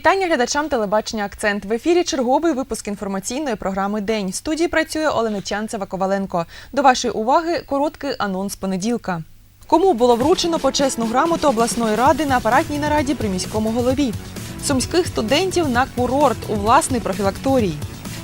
Вітання глядачам телебачення Акцент. В ефірі черговий випуск інформаційної програми День. В студії працює Олена Чанцева Коваленко. До вашої уваги короткий анонс понеділка. Кому було вручено почесну грамоту обласної ради на апаратній нараді при міському голові? Сумських студентів на курорт у власний профілакторій.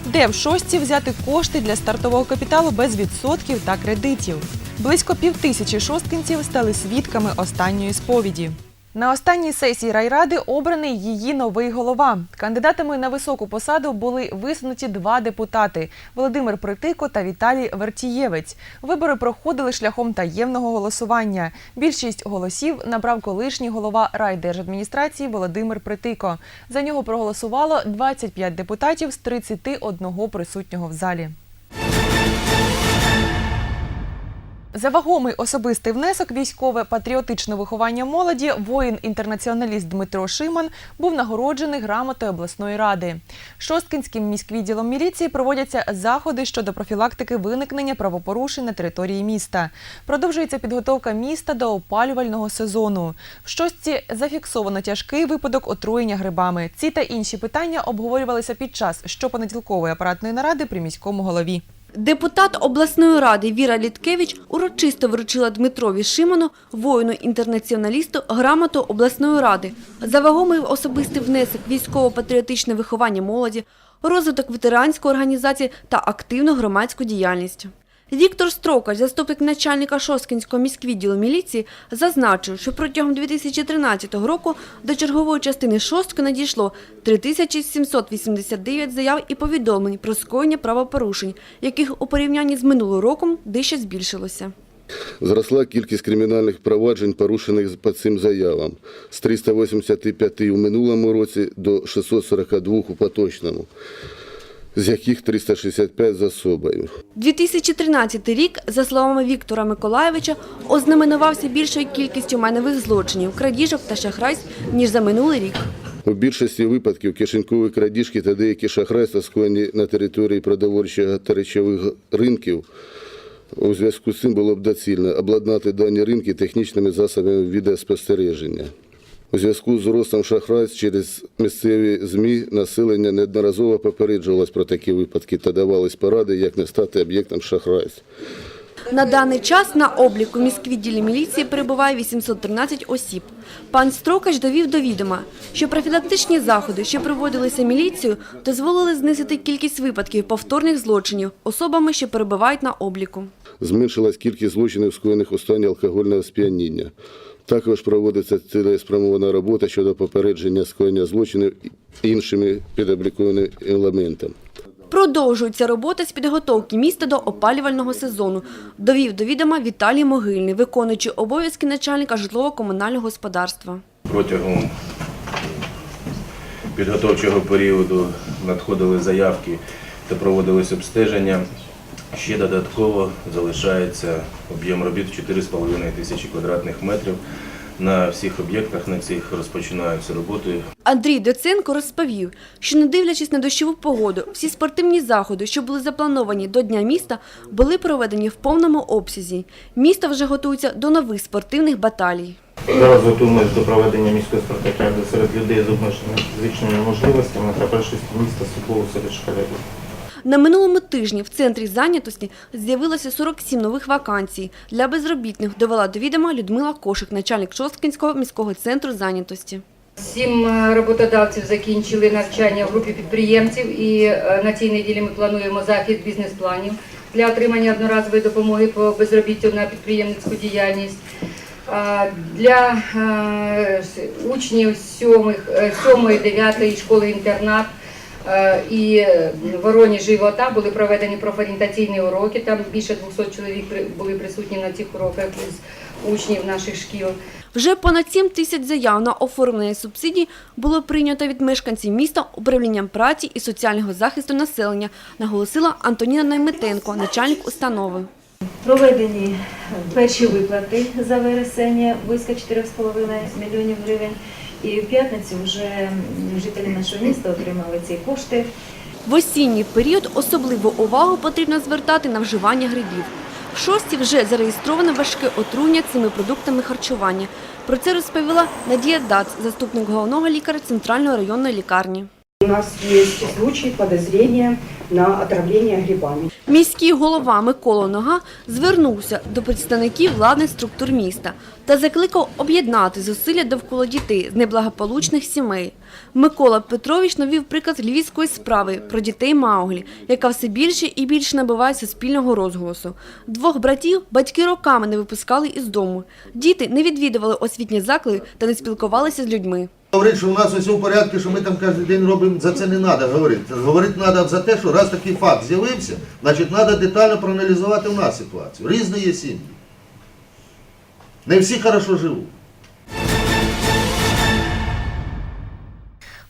Де в шостці взяти кошти для стартового капіталу без відсотків та кредитів? Близько півтисячі шосткинців стали свідками останньої сповіді. На останній сесії райради обраний її новий голова. Кандидатами на високу посаду були висунуті два депутати Володимир Притико та Віталій Вертієвець. Вибори проходили шляхом таємного голосування. Більшість голосів набрав колишній голова райдержадміністрації Володимир Притико. За нього проголосувало 25 депутатів з 31 присутнього в залі. За вагомий особистий внесок військове патріотичне виховання молоді воїн-інтернаціоналіст Дмитро Шиман був нагороджений грамотою обласної ради. Шосткинським міськвідділом міліції проводяться заходи щодо профілактики виникнення правопорушень на території міста. Продовжується підготовка міста до опалювального сезону. В шостці зафіксовано тяжкий випадок отруєння грибами. Ці та інші питання обговорювалися під час щопонеділкової апаратної наради при міському голові. Депутат обласної ради Віра Літкевич урочисто вручила Дмитрові Шиману, воїну-інтернаціоналісту, грамоту обласної ради за вагомий особистий внесок військово-патріотичне виховання молоді, розвиток ветеранської організації та активну громадську діяльність. Віктор Строкач, заступник начальника Шосткінського міськвідділу міліції, зазначив, що протягом 2013 року до чергової частини Шостки надійшло 3789 заяв і повідомлень про скоєння правопорушень, яких у порівнянні з минулим роком дещо збільшилося. Зросла кількість кримінальних проваджень, порушених по цим заявам з 385 у минулому році до 642 у поточному, з яких 365 з особою. 2013 рік, за словами Віктора Миколаєвича, ознаменувався більшою кількістю майнових злочинів, крадіжок та шахрайств, ніж за минулий рік. У більшості випадків кишенькові крадіжки та деякі шахрайства скоєні на території продовольчого та речових ринків. У зв'язку з цим було б доцільно обладнати дані ринки технічними засобами відеоспостереження. У зв'язку з ростом шахрайств через місцеві ЗМІ населення неодноразово попереджувалось про такі випадки та давались поради, як не стати об'єктом шахрайств. На даний час на обліку міськвідділі міліції перебуває 813 осіб. Пан Строкач довів до відома, що профілактичні заходи, що проводилися міліцією, дозволили знизити кількість випадків повторних злочинів особами, що перебувають на обліку. Зменшилась кількість злочинів, скоєних у стані алкогольного сп'яніння. Також проводиться цілеспрямована робота щодо попередження скоєння злочинів іншими підобліковими елементами. Продовжується робота з підготовки міста до опалювального сезону, довів до відома Віталій Могильний, виконуючи обов'язки начальника житлово-комунального господарства. Протягом підготовчого періоду надходили заявки та проводились обстеження. Ще додатково залишається об'єм робіт 4,5 тисячі квадратних метрів. На всіх об'єктах на цих розпочинаються роботи. Андрій Доценко розповів, що не дивлячись на дощову погоду, всі спортивні заходи, що були заплановані до Дня міста, були проведені в повному обсязі. Місто вже готується до нових спортивних баталій. Зараз готуємося до проведення міської спартакіади серед людей з обмеженими фізичними можливостями та першості міста судову серед школярів. На минулому тижні в центрі зайнятості з'явилося 47 нових вакансій. Для безробітних довела до відома Людмила Кошик, начальник Шосткинського міського центру зайнятості. Сім е, роботодавців закінчили навчання в групі підприємців, і е, на цій неділі ми плануємо захід бізнес-планів для отримання одноразової допомоги по безробіттю на підприємницьку діяльність. Для е, учнів 7-9 школи-інтернат е, і е, в Воронежі і Вота були проведені профорієнтаційні уроки. Там більше 200 чоловік при- були присутні на цих уроках із учнів наших шкіл. Вже понад 7 тисяч заяв на оформлення субсидій було прийнято від мешканців міста управлінням праці і соціального захисту населення, наголосила Антоніна Найметенко, начальник установи. Проведені перші виплати за вересень близько 4,5 мільйонів гривень. І в п'ятницю вже жителі нашого міста отримали ці кошти. В осінній період особливу увагу потрібно звертати на вживання грибів. В шості вже зареєстровано важке отруєння цими продуктами харчування. Про це розповіла Надія Дац, заступник головного лікаря Центральної районної лікарні. У нас есть случаи подозрения на отравление грибами. Міський голова Микола Нога звернувся до представників владних структур міста та закликав об'єднати зусилля довкола дітей з неблагополучних сімей. Микола Петрович навів приклад львівської справи про дітей Мауглі, яка все більше і більше набиває суспільного розголосу. Двох братів батьки роками не випускали із дому. Діти не відвідували освітні заклади та не спілкувалися з людьми. Говорить, що у нас усе в порядку, що ми там кожен день робимо, за це не треба говорити. Говорити треба за те, що раз такий факт з'явився, значить треба детально проаналізувати у нас ситуацію. Різні є сім'ї. Не всі хорошо живуть.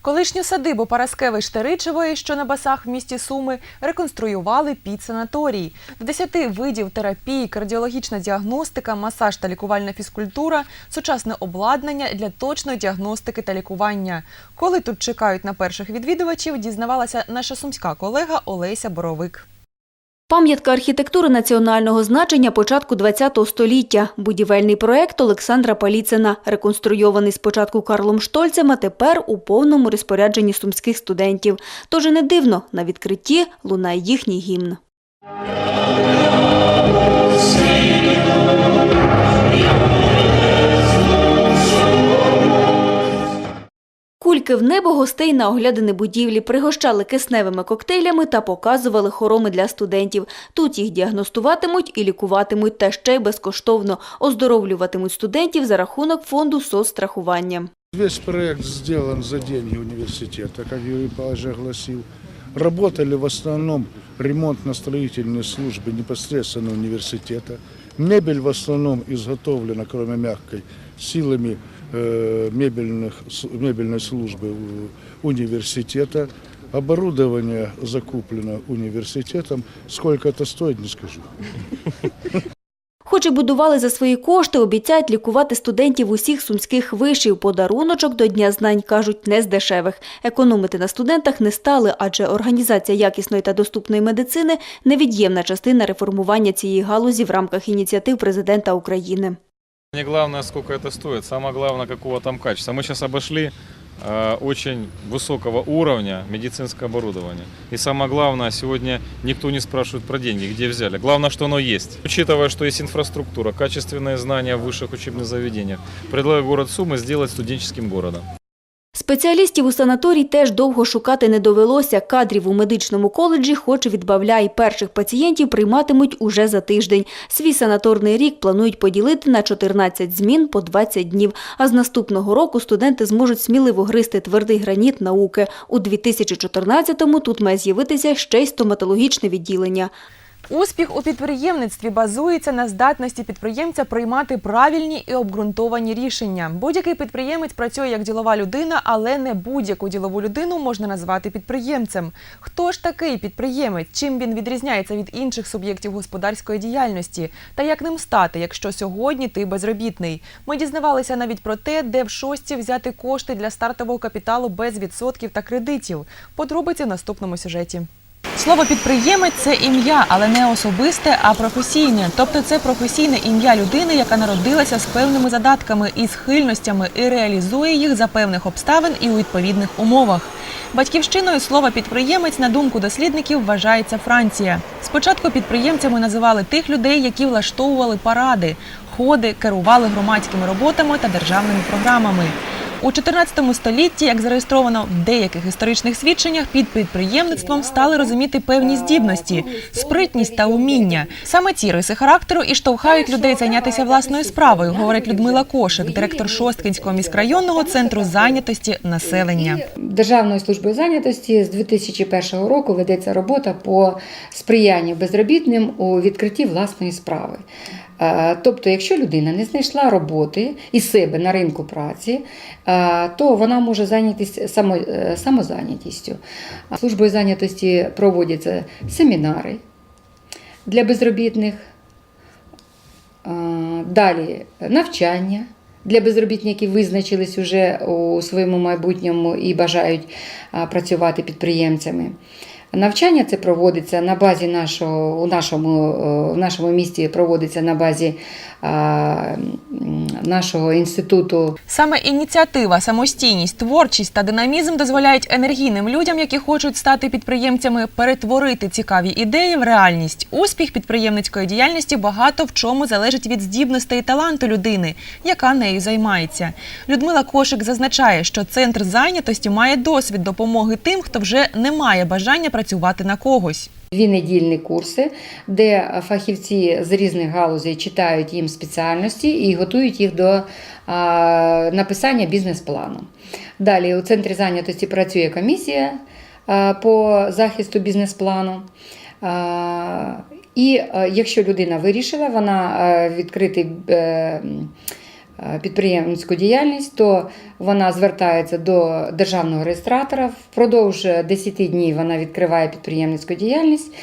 Колишню садибу Параскевич Теричевої, що на басах в місті Суми, реконструювали під санаторій. До 10 видів терапії, кардіологічна діагностика, масаж та лікувальна фізкультура, сучасне обладнання для точної діагностики та лікування. Коли тут чекають на перших відвідувачів, дізнавалася наша сумська колега Олеся Боровик. Пам'ятка архітектури національного значення початку ХХ століття. Будівельний проект Олександра Паліцина, реконструйований спочатку Карлом Штольцем, а тепер у повному розпорядженні сумських студентів. Тож і не дивно, на відкритті лунає їхній гімн. Кульки в небо гостей на оглядини будівлі пригощали кисневими коктейлями та показували хороми для студентів. Тут їх діагностуватимуть і лікуватимуть, та ще й безкоштовно оздоровлюватимуть студентів за рахунок фонду соцстрахування. Весь проект сделан за деньги университета, как Юрий Павлович огласил. Работали в основном ремонтно-строительные службы непосредственно университета. Мебель в основном изготовлена, кроме мягкой, силами э, мебельных, с- мебельной службы у- университета. Оборудование закуплено университетом. Сколько это стоит, не скажу. Хоч і будували за свої кошти, обіцяють лікувати студентів усіх сумських вишів. Подаруночок до Дня знань, кажуть, не з дешевих. Економити на студентах не стали, адже організація якісної та доступної медицини – невід'ємна частина реформування цієї галузі в рамках ініціатив президента України. Не главное, сколько это стоит, самое главное, какого там качества. Мы сейчас обошли э, очень высокого уровня медицинское оборудование. И самое главное, сегодня никто не спрашивает про деньги, где взяли. Главное, что оно есть. Учитывая, что есть инфраструктура, качественные знания в высших учебных заведениях, предлагаю город Сумы сделать студенческим городом. Спеціалістів у санаторій теж довго шукати не довелося. Кадрів у медичному коледжі хоч відбавляй. Перших пацієнтів прийматимуть уже за тиждень. Свій санаторний рік планують поділити на 14 змін по 20 днів. А з наступного року студенти зможуть сміливо гризти твердий граніт науки. У 2014-му тут має з'явитися ще й стоматологічне відділення. Успіх у підприємництві базується на здатності підприємця приймати правильні і обґрунтовані рішення. Будь-який підприємець працює як ділова людина, але не будь-яку ділову людину можна назвати підприємцем. Хто ж такий підприємець? Чим він відрізняється від інших суб'єктів господарської діяльності? Та як ним стати, якщо сьогодні ти безробітний? Ми дізнавалися навіть про те, де в шості взяти кошти для стартового капіталу без відсотків та кредитів. Подробиці в наступному сюжеті. Слово підприємець це ім'я, але не особисте, а професійне. Тобто це професійне ім'я людини, яка народилася з певними задатками і схильностями і реалізує їх за певних обставин і у відповідних умовах. Батьківщиною слова підприємець, на думку дослідників, вважається Франція. Спочатку підприємцями називали тих людей, які влаштовували паради, ходи, керували громадськими роботами та державними програмами. У 14 столітті, як зареєстровано в деяких історичних свідченнях, під підприємництвом стали розуміти певні здібності, спритність та уміння. Саме ці риси характеру і штовхають людей зайнятися власною справою, говорить Людмила Кошик, директор Шосткинського міськрайонного центру зайнятості населення. Державною службою зайнятості з 2001 року ведеться робота по сприянню безробітним у відкритті власної справи. Е, Тобто, якщо людина не знайшла роботи і себе на ринку праці, е, то вона може зайнятися само, е, самозайнятістю. Службою зайнятості проводяться семінари для безробітних, далі навчання для безробітних, які визначились уже у своєму майбутньому і бажають працювати підприємцями. Навчання це проводиться на базі нашого у нашому, е, в нашому місті проводиться на базі нашого інституту Саме ініціатива, самостійність, творчість та динамізм дозволяють енергійним людям, які хочуть стати підприємцями, перетворити цікаві ідеї в реальність. Успіх підприємницької діяльності багато в чому залежить від здібностей і таланту людини, яка нею займається. Людмила Кошик зазначає, що центр зайнятості має досвід допомоги тим, хто вже не має бажання працювати на когось. Дві недільні курси, де фахівці з різних галузей читають їм спеціальності і готують їх до написання бізнес-плану. Далі у центрі зайнятості працює комісія по захисту бізнес-плану. І якщо людина вирішила, вона а, підприємницьку діяльність, то вона звертається до державного реєстратора. Впродовж 10 днів вона відкриває підприємницьку діяльність.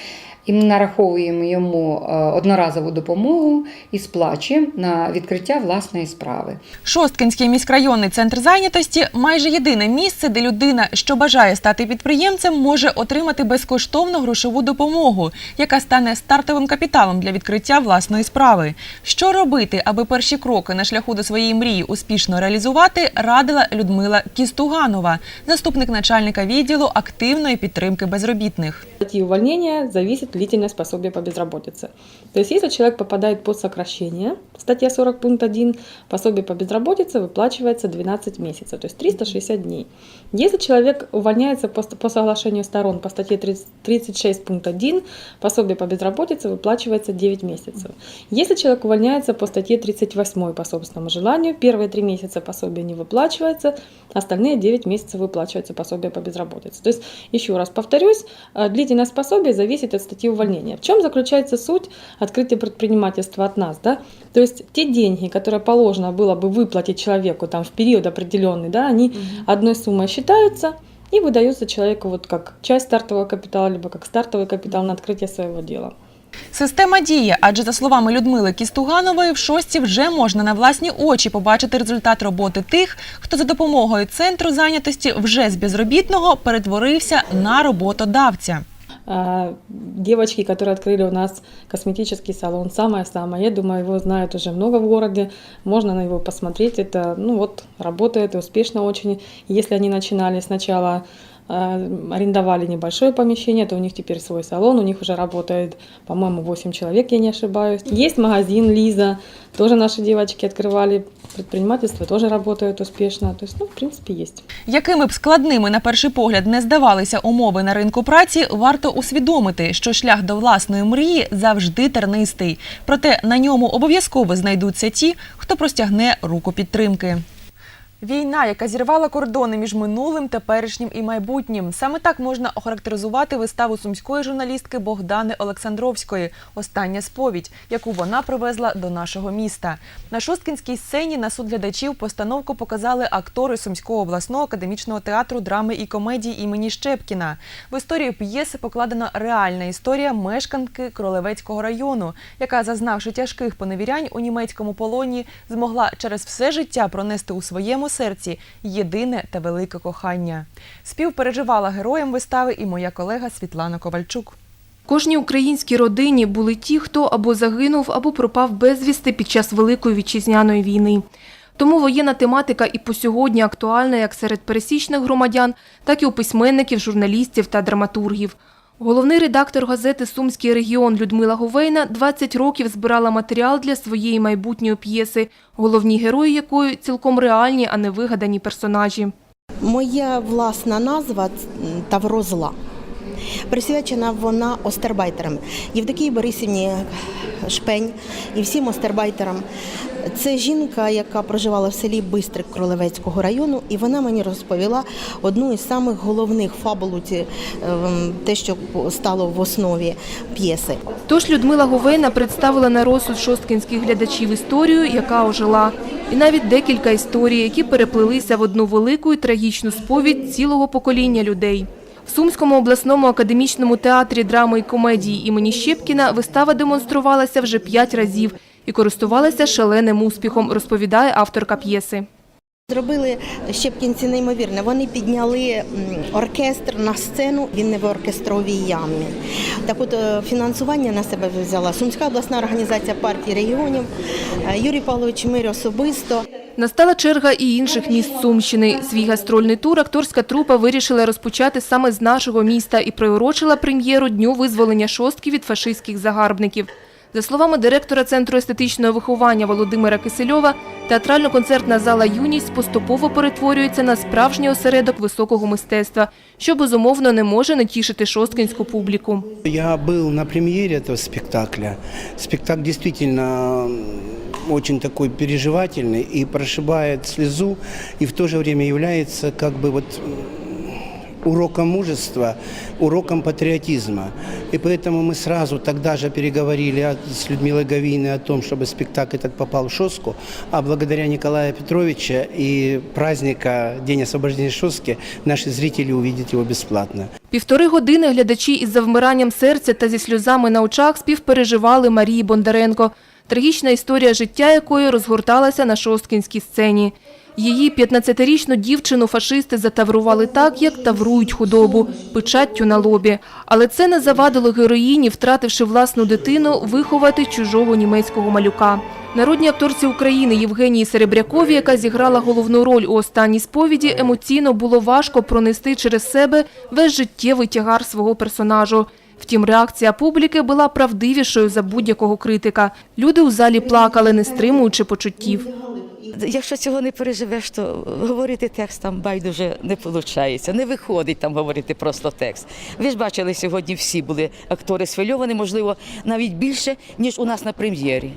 І ми нараховуємо йому е, одноразову допомогу і сплачуємо на відкриття власної справи. Шосткинський міськрайонний центр зайнятості майже єдине місце, де людина, що бажає стати підприємцем, може отримати безкоштовну грошову допомогу, яка стане стартовим капіталом для відкриття власної справи. Що робити, аби перші кроки на шляху до своєї мрії успішно реалізувати, радила Людмила Кістуганова, заступник начальника відділу активної підтримки безробітних. статьи увольнения зависит длительность пособия по безработице. То есть, если человек попадает под сокращение, статья 40 пункт 1, пособие по безработице выплачивается 12 месяцев, то есть 360 дней. Если человек увольняется по, по соглашению сторон по статье 30 36 пункт 1, пособие по безработице выплачивается 9 месяцев. Если человек увольняется по статье 38 по собственному желанию, первые 3 месяца пособие не выплачивается, остальные 9 месяцев выплачивается пособие по безработице. То есть, еще раз повторюсь, э, длительность пособия зависит от статьи увольнения. В чем заключается суть открытия предпринимательства от нас? Да? То есть те деньги, которые положено было бы выплатить человеку там, в период определенный, да, они одной суммой считаются и выдаются человеку вот как часть стартового капитала, либо как стартовый капитал на открытие своего дела. Система діє, адже за словами Людмили Кістуганової, в шості вже можна на власні очі побачити результат роботи тих, хто за допомогою центру зайнятості вже з безробітного перетворився на роботодавця. А, Девочки, которые открыли у нас косметический салон, самое-самое, я думаю, его знают уже много в городе, можно на него посмотреть, это, ну вот, работает и успешно очень. Если они начинали сначала а, арендовали небольшое помещение, то у них теперь свой салон, у них уже работает, по-моему, 8 человек, я не ошибаюсь. Есть магазин Лиза, тоже наши девочки открывали, предпринимательство тоже работает успешно, то есть, ну, в принципе, есть. Якими б складними на перший погляд не здавалися умови на ринку праці, варто усвідомити, що шлях до власної мрії завжди тернистий. Проте на ньому обов'язково знайдуться ті, хто простягне руку підтримки. Війна, яка зірвала кордони між минулим, теперішнім і майбутнім. Саме так можна охарактеризувати виставу сумської журналістки Богдани Олександровської Остання сповідь, яку вона привезла до нашого міста. На шосткінській сцені на суд глядачів постановку показали актори Сумського обласного академічного театру драми і комедії імені Щепкіна. В історію п'єси покладена реальна історія мешканки Кролевецького району, яка, зазнавши тяжких поневірянь у німецькому полоні, змогла через все життя пронести у своєму серці єдине та велике кохання. Співпереживала героям вистави і моя колега Світлана Ковальчук. Кожній українській родині були ті, хто або загинув, або пропав безвісти під час Великої вітчизняної війни. Тому воєнна тематика і по сьогодні актуальна як серед пересічних громадян, так і у письменників, журналістів та драматургів. Головний редактор газети Сумський регіон Людмила Говейна 20 років збирала матеріал для своєї майбутньої п'єси, головні герої якої цілком реальні, а не вигадані персонажі. Моя власна назва Тавро зла. Присвячена вона остербайтерам Євдокії Борисівні Шпень і всім остербайтерам. Це жінка, яка проживала в селі Бистрик Кролевецького району, і вона мені розповіла одну із самих головних фабул, ем, те, що стало в основі п'єси. Тож Людмила Говейна представила на розсуд шосткінських глядачів історію, яка ожила. І навіть декілька історій, які переплилися в одну велику і трагічну сповідь цілого покоління людей. В Сумському обласному академічному театрі драми і комедії імені Щепкіна вистава демонструвалася вже п'ять разів і користувалася шаленим успіхом, розповідає авторка п'єси. Зробили щепкінці неймовірне. Вони підняли оркестр на сцену, він не в оркестровій ямі. Так от е, фінансування на себе взяла Сумська обласна організація партії регіонів, е, Юрій Павлович Мир особисто. Настала черга і інших міст Сумщини. Свій гастрольний тур акторська трупа вирішила розпочати саме з нашого міста і приурочила прем'єру Дню визволення шостки від фашистських загарбників. За словами директора Центру естетичного виховання Володимира Кисельова, театрально-концертна зала «Юність» поступово перетворюється на справжній осередок високого мистецтва, що безумовно не може не тішити шосткинську публіку. Я был на премьере этого спектакля. Спектакль действительно м, очень такой переживательный и прошибает слезу, и в то же время является как бы вот м, уроком мужества, уроком патриотизма. И поэтому мы сразу тогда же переговорили о- с Людмилой Гавиной о том, чтобы спектакль этот попал в Шоску, а благодаря Николая Петровича и праздника День освобождения Шоски наши зрители увидят его бесплатно. Півтори години глядачі із завмиранням серця та зі сльозами на очах співпереживали Марії Бондаренко, трагічна історія життя якої розгорталася на шосткінській сцені. Її 15-річну дівчину фашисти затаврували так, як таврують худобу, печаттю на лобі. Але це не завадило героїні, втративши власну дитину, виховати чужого німецького малюка. Народній акторці України Євгенії Серебрякові, яка зіграла головну роль у останній сповіді, емоційно було важко пронести через себе весь життєвий тягар свого персонажу. Втім, реакція публіки була правдивішою за будь-якого критика. Люди у залі плакали, не стримуючи почуттів. Якщо цього не переживеш, то говорити текст там байдуже не виходить. Не виходить там говорити просто текст. Ви ж бачили, сьогодні всі були актори схвильовані, можливо, навіть більше, ніж у нас на прем'єрі.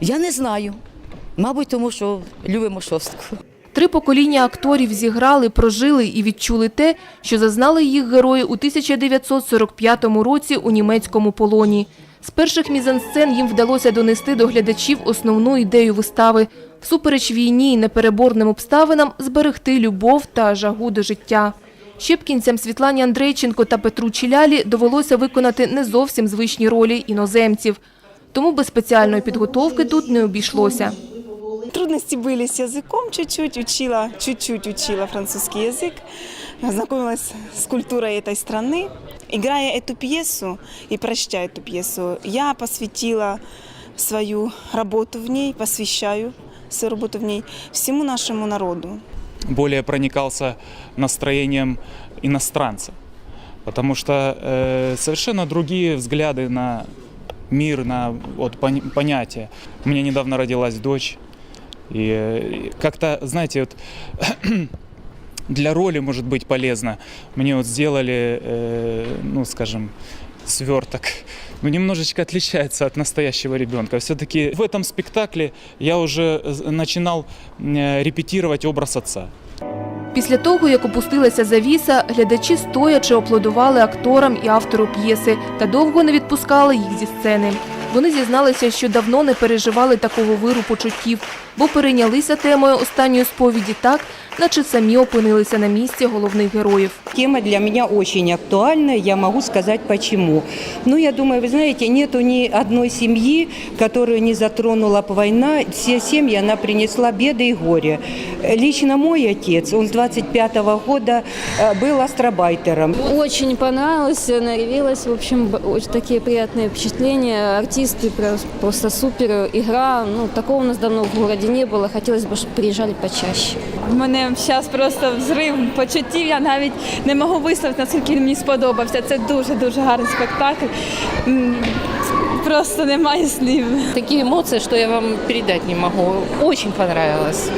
Я не знаю. Мабуть, тому що любимо шостку. Три покоління акторів зіграли, прожили і відчули те, що зазнали їх герої у 1945 році у німецькому полоні. З перших мізансцен їм вдалося донести до глядачів основну ідею вистави – всупереч війні і непереборним обставинам зберегти любов та жагу до життя. Щепкінцям Світлані Андрейченко та Петру Чілялі довелося виконати не зовсім звичні ролі іноземців. Тому без спеціальної підготовки тут не обійшлося. Трудности были с языком чуть-чуть, учила, чуть-чуть учила французский язык, знакомилась с культурой этой страны. Играя эту пьесу и прочтя эту пьесу, я посвятила свою работу в ней, посвящаю свою работу в ней всему нашему народу. более проникался настроением иностранца, потому что э, совершенно другие взгляды на мир, на вот, пон- понятия. У меня недавно родилась дочь, и э, как-то, знаете, вот для роли может быть полезно. Мне вот сделали, э, ну, скажем, сверток, ну, немножечко отличается от настоящего ребенка. Все-таки в этом спектакле я уже э, начинал э, репетировать образ отца. Після того, як опустилася завіса, глядачі стоячи аплодували акторам і автору п'єси та довго не відпускали їх зі сцени. Вони зізналися, що давно не переживали такого виру почуттів, бо перейнялися темою останньої сповіді так, наче самі опинилися на місці головних героїв. Тема для меня очень актуальна, я могу сказать почему. Ну, я думаю, вы знаете, нету ни одной семьи, которую не затронула б война. Все семьи она принесла беды и горе. Лично мой отец, он с 25 года э, был астробайтером. Очень понравилось, наревелась. В общем, б- очень такие приятные впечатления. Артисты прос- просто супер. Игра, ну, такого у нас давно в городе не было. Хотелось бы, чтобы приезжали почаще. У мене зараз просто взрив почуттів. Я навіть не можу висловити, наскільки він мені сподобався. Це дуже дуже гарний спектакль. М, Просто немає слів. Такие эмоции, что я вам передать не могу. Очень понравилось.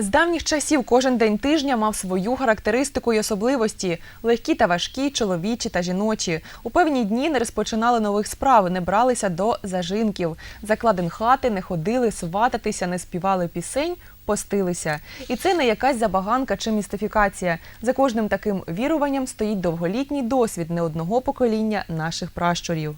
З давніх часів кожен день тижня мав свою характеристику й особливості легкі та важкі, чоловічі та жіночі. У певні дні не розпочинали нових справ, не бралися до зажинків. Закладин хати не ходили свататися, не співали пісень, постилися. І це не якась забаганка чи містифікація. За кожним таким віруванням стоїть довголітній досвід не одного покоління наших пращурів.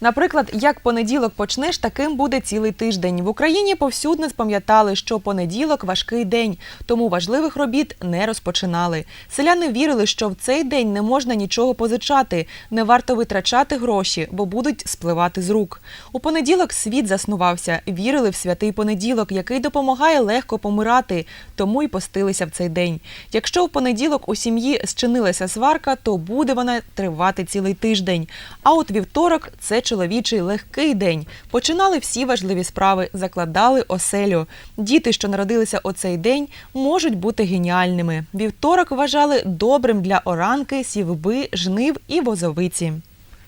Наприклад, як понеділок почнеш, таким буде цілий тиждень. В Україні повсюдно спам'ятали, що понеділок важкий день, тому важливих робіт не розпочинали. Селяни вірили, що в цей день не можна нічого позичати, не варто витрачати гроші, бо будуть спливати з рук. У понеділок світ заснувався, вірили в святий понеділок, який допомагає легко помирати, тому й постилися в цей день. Якщо в понеділок у сім'ї зчинилася сварка, то буде вона тривати цілий тиждень. А от вівторок це чоловічий легкий день. Починали всі важливі справи, закладали оселю. Діти, що народилися у цей день, можуть бути геніальними. Вівторок вважали добрим для оранки, сівби, жнив і возовиці.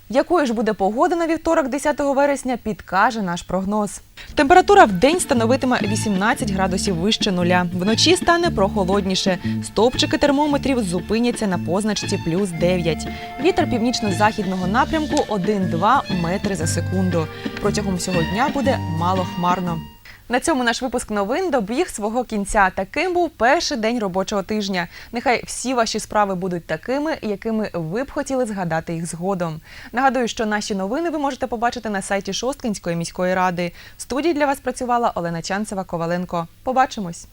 Якою ж буде погода на вівторок, 10 вересня, підкаже наш прогноз. Температура в день становитиме 18 градусів вище нуля. Вночі стане прохолодніше. Стовпчики термометрів зупиняться на позначці плюс 9. Вітер північно-західного напрямку 1-2 метри за секунду. Протягом всього дня буде мало хмарно. На цьому наш випуск новин добіг свого кінця. Таким був перший день робочого тижня. Нехай всі ваші справи будуть такими, якими ви б хотіли згадати їх згодом. Нагадую, що наші новини ви можете побачити на сайті Шосткинської міської ради. В студії для вас працювала Олена Чанцева Коваленко. Побачимось.